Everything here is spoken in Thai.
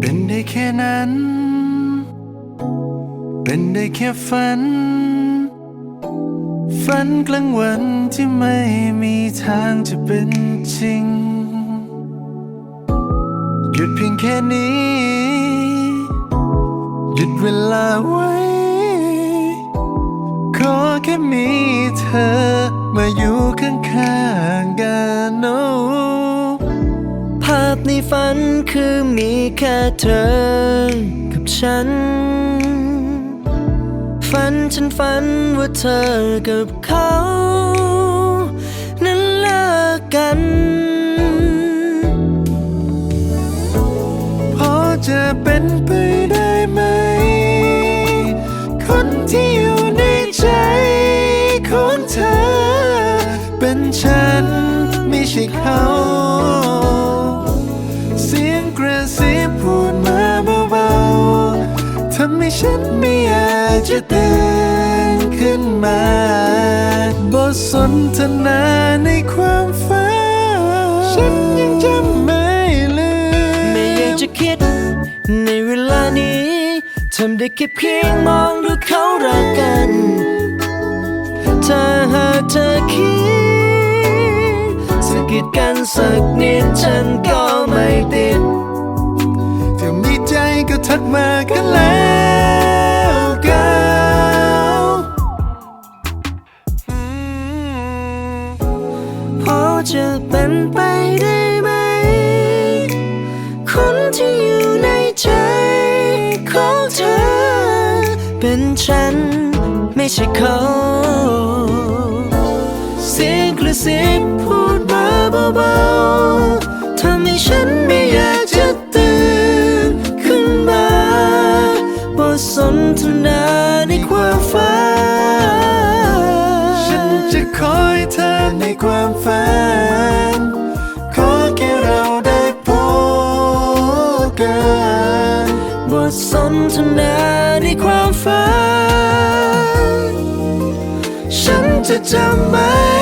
เป็นได้แค่นั้น เป็นได้แค่ฝัน ฝันกลางวันที่ไม่มีทางจะเป็นจริง หยุดเพียงแค่นี้ หยุดเวลาไว้ ขอแค่มีเธอมาอยู่ข้างๆกัน oh ในฝันคือมีแค่เธอกับฉัน ฝันฉันฝันว่าเธอกับเขา นั้นเลิกกัน พอจะเป็นไปได้ไหม คนที่อยู่ในใจของเธอ เป็นฉันไม่ใช่เขา จะตื่นขึ้นมาบทสนทนาในความฝันฉันยังจำไม่ลืมไม่อยากจะคิด ในเวลานี้ทำได้แค่เพียงมองดูเขารักกันถ้าหากเธอคิดสะกิดกันสักนิดฉัน จะเป็นไปได้ไหม คนที่อยู่ในใจของเธอ เป็นฉันไม่ใช่เขาเสียงกระซิบพูดมาเบาๆทำให้ฉันไม่อยากจะตื่นขึ้นมาบทสนทนาในความฝัน ฉันจะคอยเธอในความฝัน สนทนาในความฝัน ฉันจะจำไม่